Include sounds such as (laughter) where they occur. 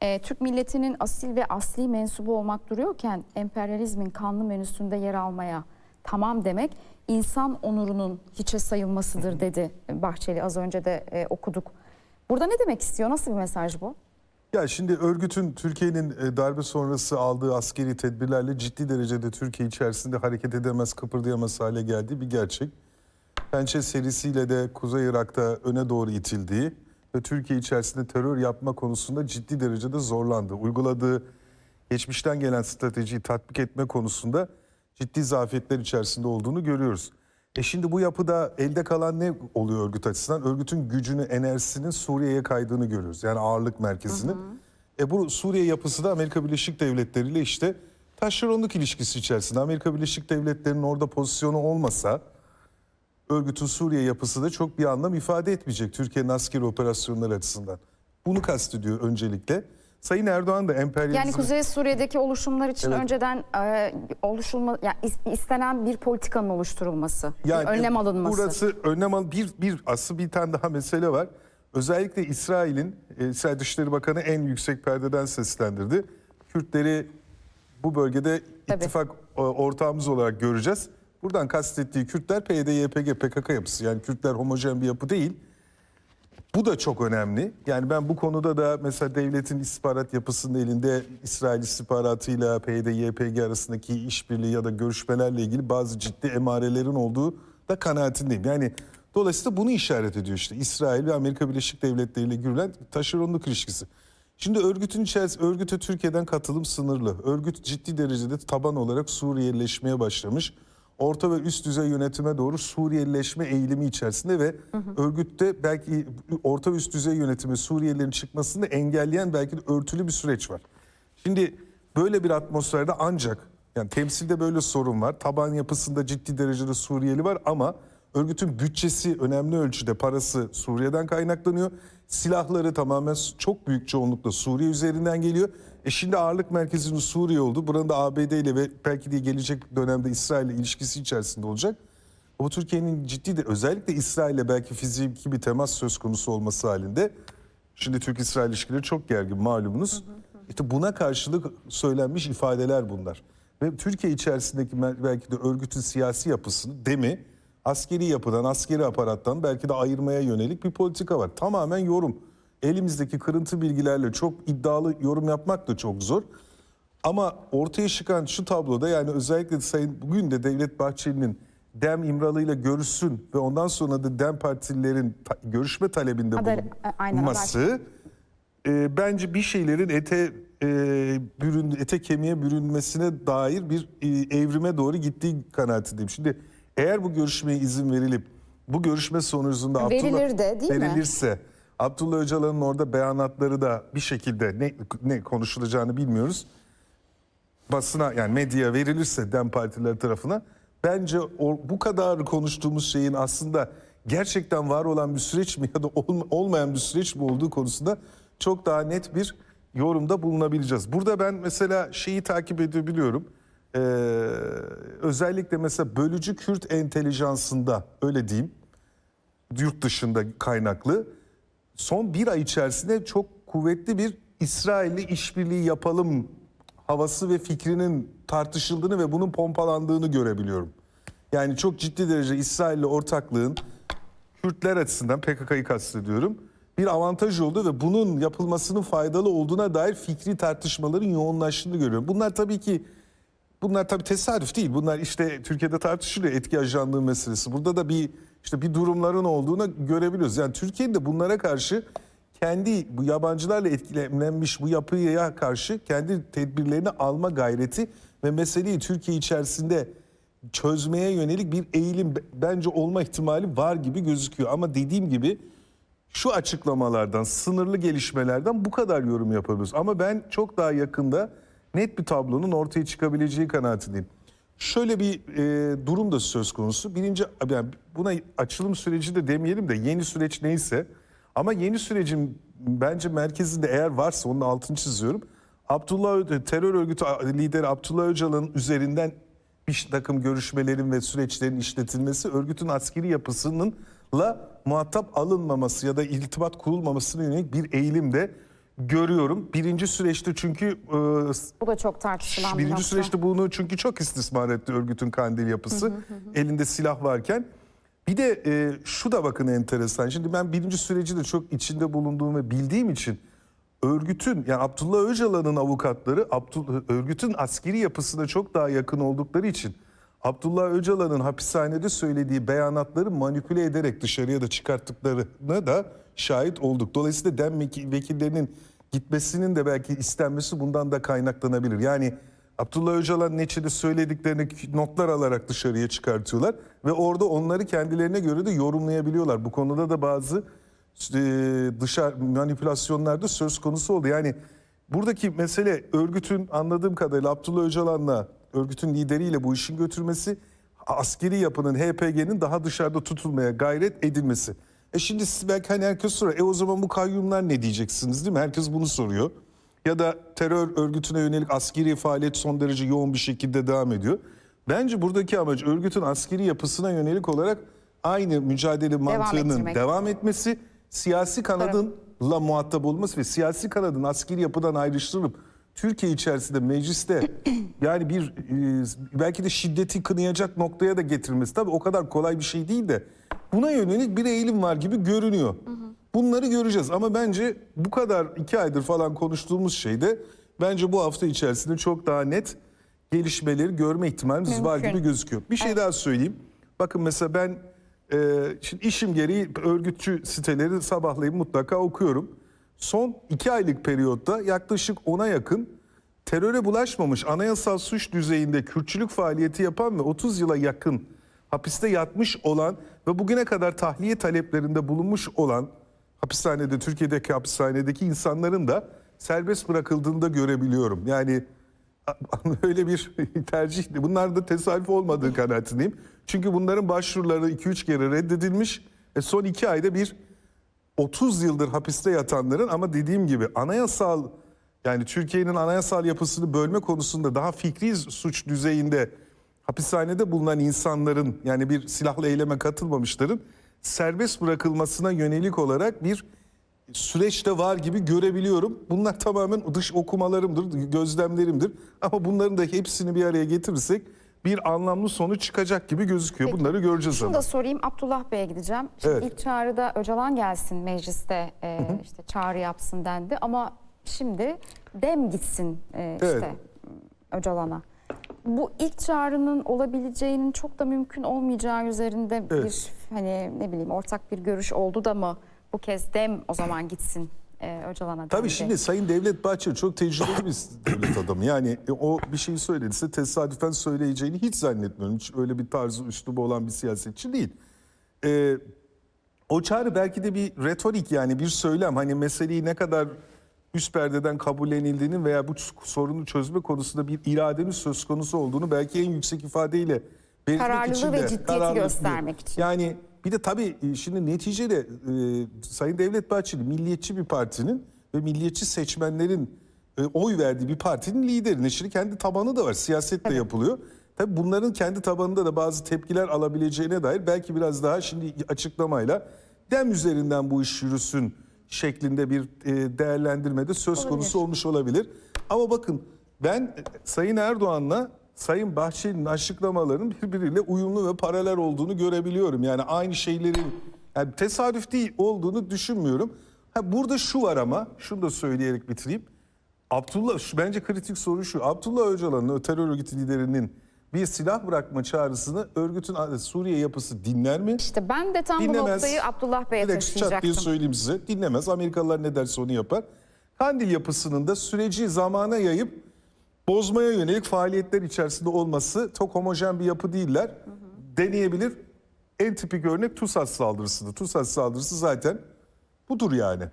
e, Türk milletinin asil ve asli mensubu olmak duruyorken emperyalizmin kanlı menüsünde yer almaya tamam demek insan onurunun hiçe sayılmasıdır dedi Bahçeli az önce de e, okuduk. Burada ne demek istiyor? Nasıl bir mesaj bu? Ya şimdi örgütün Türkiye'nin e, darbe sonrası aldığı askeri tedbirlerle ciddi derecede Türkiye içerisinde hareket edemez, kıpırdayamaz hale geldiği bir gerçek. Pençe serisiyle de Kuzey Irak'ta öne doğru itildiği ve Türkiye içerisinde terör yapma konusunda ciddi derecede zorlandı. Uyguladığı geçmişten gelen stratejiyi tatbik etme konusunda ciddi zafiyetler içerisinde olduğunu görüyoruz. E şimdi bu yapıda elde kalan ne oluyor örgüt açısından? Örgütün gücünü, enerjisinin Suriye'ye kaydığını görüyoruz. Yani ağırlık merkezinin. E bu Suriye yapısı da Amerika Birleşik Devletleri ile işte taşeronluk ilişkisi içerisinde. Amerika Birleşik Devletleri'nin orada pozisyonu olmasa örgütün Suriye yapısı da çok bir anlam ifade etmeyecek Türkiye'nin askeri operasyonları açısından. Bunu kastediyor öncelikle. Sayın Erdoğan da emperyalizm... Yani Kuzey Suriye'deki oluşumlar için Evet. önceden e, oluşulma yani is- istenen bir politikanın oluşturulması, bir önlem alınması. Burası önlem al bir bir asıl bir tane daha mesele var. Özellikle İsrail'in e, İsrail Dışişleri Bakanı en yüksek perdeden seslendirdi. Kürtleri bu bölgede Tabii. ittifak e, ortağımız olarak göreceğiz. Buradan kastettiği Kürtler PYD, YPG, PKK yapısı. Yani Kürtler homojen bir yapı değil. Bu da çok önemli. Yani ben bu konuda da mesela devletin istihbarat yapısının elinde İsrail istihbaratıyla PYD, YPG arasındaki işbirliği ya da görüşmelerle ilgili bazı ciddi emarelerin olduğu da kanaatindeyim. Yani dolayısıyla bunu işaret ediyor işte İsrail ve Amerika Birleşik Devletleri ile görülen taşeronluk ilişkisi. Şimdi örgütün içerisinde örgüte Türkiye'den katılım sınırlı. Örgüt ciddi derecede taban olarak Suriyelileşmeye başlamış. Orta ve üst düzey yönetime doğru Suriyelileşme eğilimi içerisinde ve örgütte belki orta ve üst düzey yönetimi Suriyelilerin çıkmasını engelleyen belki de örtülü bir süreç var. Şimdi böyle bir atmosferde ancak yani temsilde böyle sorun var. Taban yapısında ciddi derecede Suriyeli var ama örgütün bütçesi önemli ölçüde parası Suriye'den kaynaklanıyor. Silahları tamamen çok büyük çoğunlukla Suriye üzerinden geliyor. E şimdi ağırlık merkezinin Suriye oldu. Buranın da ABD ile ve belki de gelecek dönemde İsrail ile ilişkisi içerisinde olacak. Bu Türkiye'nin ciddi de özellikle İsrail ile belki fiziki bir temas söz konusu olması halinde Şimdi Türk-İsrail ilişkileri çok gergin malumunuz. İşte buna karşılık söylenmiş ifadeler bunlar. Ve Türkiye içerisindeki belki de örgütün siyasi yapısını demi askeri yapıdan, askeri aparattan belki de ayırmaya yönelik bir politika var. Tamamen yorum. Elimizdeki kırıntı bilgilerle çok iddialı yorum yapmak da çok zor. Ama ortaya çıkan şu tabloda yani özellikle Sayın bugün de Devlet Bahçeli'nin Dem İmralı ile görüşsün ve ondan sonra da Dem partililerin ta- görüşme talebinde e, aynen, bulunması e, bence bir şeylerin ete e, bürün ete kemiğe bürünmesine dair bir e, evrime doğru gittiği kanaatindeyim. Şimdi eğer bu görüşmeye izin verilip bu görüşme sonucunda Verilir de, değil mi? verilirse Abdullah Öcalan'ın orada beyanatları da bir şekilde ne ne konuşulacağını bilmiyoruz basına yani medyaya verilirse DEM partiler tarafına bence o, bu kadar konuştuğumuz şeyin aslında gerçekten var olan bir süreç mi ya da olma- olmayan bir süreç mi olduğu konusunda çok daha net bir yorumda bulunabileceğiz. Burada ben mesela şeyi takip edebiliyorum. Ee, özellikle mesela bölücü Kürt entelijansında öyle diyeyim yurt dışında kaynaklı son bir ay içerisinde çok kuvvetli bir İsrail'le işbirliği yapalım havası ve fikrinin tartışıldığını ve bunun pompalandığını görebiliyorum. Yani çok ciddi derece İsrail'le ortaklığın Kürtler açısından PKK'yı kastediyorum bir avantaj oldu ve bunun yapılmasının faydalı olduğuna dair fikri tartışmaların yoğunlaştığını görüyorum. Bunlar tabii ki Bunlar tabii tesadüf değil. Bunlar işte Türkiye'de tartışılıyor etki ajanlığı meselesi. Burada da bir işte bir durumların olduğunu görebiliyoruz. Yani Türkiye'nin de bunlara karşı kendi bu yabancılarla etkilenmiş bu yapıya karşı kendi tedbirlerini alma gayreti ve meseleyi Türkiye içerisinde çözmeye yönelik bir eğilim bence olma ihtimali var gibi gözüküyor. Ama dediğim gibi şu açıklamalardan, sınırlı gelişmelerden bu kadar yorum yapabiliyoruz. Ama ben çok daha yakında net bir tablonun ortaya çıkabileceği kanaatindeyim. Şöyle bir e, durum da söz konusu. Birinci, yani buna açılım süreci de demeyelim de yeni süreç neyse. Ama yeni sürecin bence merkezinde eğer varsa onun altını çiziyorum. Abdullah terör örgütü lideri Abdullah Öcalan'ın üzerinden bir takım görüşmelerin ve süreçlerin işletilmesi örgütün askeri yapısınınla muhatap alınmaması ya da irtibat kurulmamasına yönelik bir eğilim de görüyorum. Birinci süreçte çünkü e, Bu da çok tartışılan bir birinci nokta. süreçte bunu çünkü çok istismar etti örgütün kandil yapısı. Elinde silah varken. Bir de e, şu da bakın enteresan. Şimdi ben birinci süreci de çok içinde bulunduğum ve bildiğim için örgütün yani Abdullah Öcalan'ın avukatları Abdullah, örgütün askeri yapısına çok daha yakın oldukları için Abdullah Öcalan'ın hapishanede söylediği beyanatları manipüle ederek dışarıya da çıkarttıklarına da şahit olduk. Dolayısıyla DEM veki- vekillerinin gitmesinin de belki istenmesi bundan da kaynaklanabilir. Yani Abdullah Öcalan neçede söylediklerini notlar alarak dışarıya çıkartıyorlar ve orada onları kendilerine göre de yorumlayabiliyorlar. Bu konuda da bazı e, dışarı manipülasyonlarda söz konusu oldu. Yani buradaki mesele örgütün anladığım kadarıyla Abdullah Öcalan'la örgütün lideriyle bu işin götürmesi askeri yapının HPG'nin daha dışarıda tutulmaya gayret edilmesi. E şimdi siz belki hani herkes soruyor. E o zaman bu kayyumlar ne diyeceksiniz değil mi? Herkes bunu soruyor. Ya da terör örgütüne yönelik askeri faaliyet son derece yoğun bir şekilde devam ediyor. Bence buradaki amaç örgütün askeri yapısına yönelik olarak aynı mücadele mantığının ettirmek. devam etmesi, siyasi kanadınla muhatap olması ve siyasi kanadın askeri yapıdan ayrıştırılıp Türkiye içerisinde mecliste (clears throat) yani bir e, belki de şiddeti kınayacak noktaya da getirmesi tabii o kadar kolay bir şey değil de buna yönelik bir eğilim var gibi görünüyor. Bunları göreceğiz ama bence bu kadar iki aydır falan konuştuğumuz şeyde bence bu hafta içerisinde çok daha net gelişmeleri görme ihtimalimiz var Mümkün. gibi gözüküyor. Bir şey daha söyleyeyim. Bakın mesela ben e, şimdi işim gereği örgütçü siteleri sabahlayıp mutlaka okuyorum. Son iki aylık periyotta yaklaşık ona yakın teröre bulaşmamış anayasal suç düzeyinde Kürtçülük faaliyeti yapan ve 30 yıla yakın hapiste yatmış olan ve bugüne kadar tahliye taleplerinde bulunmuş olan hapishanede Türkiye'deki hapishanedeki insanların da serbest bırakıldığını da görebiliyorum. Yani (laughs) öyle bir tercih. Bunlar da tesadüf olmadığı kanaatindeyim. Çünkü bunların başvuruları 2-3 kere reddedilmiş. E son 2 ayda bir 30 yıldır hapiste yatanların ama dediğim gibi anayasal yani Türkiye'nin anayasal yapısını bölme konusunda daha fikri suç düzeyinde hapishanede bulunan insanların yani bir silahlı eyleme katılmamışların serbest bırakılmasına yönelik olarak bir süreçte var gibi görebiliyorum. Bunlar tamamen dış okumalarımdır, gözlemlerimdir. Ama bunların da hepsini bir araya getirirsek bir anlamlı sonuç çıkacak gibi gözüküyor. Peki. Bunları göreceğiz Şunu ama. da sorayım Abdullah Bey'e gideceğim. Şimdi Evet. ilk çağrıda Öcalan gelsin mecliste e, işte çağrı yapsın dendi ama şimdi dem gitsin e, Evet. işte Öcalan'a. Bu ilk çağrının olabileceğinin çok da mümkün olmayacağı üzerinde Evet. bir hani ne bileyim ortak bir görüş oldu da mı bu kez dem o zaman gitsin e, Öcalan'a Tabii şimdi Sayın Devlet Bahçeli çok tecrübeli bir devlet adamı. Yani e, o bir şeyi söylediyse tesadüfen söyleyeceğini hiç zannetmiyorum. Hiç öyle bir tarzı üslubu olan bir siyasetçi değil. Ee, o çağrı belki de bir retorik yani bir söylem. Hani meseleyi ne kadar üst perdeden kabullenildiğini veya bu sorunu çözme konusunda bir iradenin söz konusu olduğunu belki en yüksek ifadeyle belirtmek Kararlılığı için ve de ciddiyeti kararlılık göstermek için. Yani bir de tabii e, şimdi neticede e, Sayın Devlet Bahçeli milliyetçi bir partinin ve milliyetçi seçmenlerin e, oy verdiği bir partinin lideri. Şimdi kendi tabanı da var. Siyaset de yapılıyor. Tabii bunların kendi tabanında da bazı tepkiler alabileceğine dair belki biraz daha şimdi açıklamayla dem üzerinden bu iş yürüsün şeklinde bir e, değerlendirmede söz Olabilir. konusu olmuş olabilir. Ama bakın ben Sayın Erdoğan'la Sayın Bahçeli'nin açıklamalarının birbiriyle uyumlu ve paralel olduğunu görebiliyorum. Yani aynı şeylerin yani tesadüf değil olduğunu düşünmüyorum. Ha, burada şu var ama şunu da söyleyerek bitireyim. Abdullah şu bence kritik soru şu. Abdullah Öcalan'ın terör örgütü liderinin bir silah bırakma çağrısını örgütün Suriye yapısı dinler mi? İşte ben de tam bu Dinlemez. noktayı Abdullah Bey'e Direkt çat diye taşıyacaktım. söyleyeyim size. Dinlemez. Amerikalılar ne derse onu yapar. Kandil yapısının da süreci zamana yayıp bozmaya yönelik faaliyetler içerisinde olması çok homojen bir yapı değiller. Deneyebilir. En tipik örnek TUSAS saldırısıdır. TUSAS saldırısı zaten budur yani.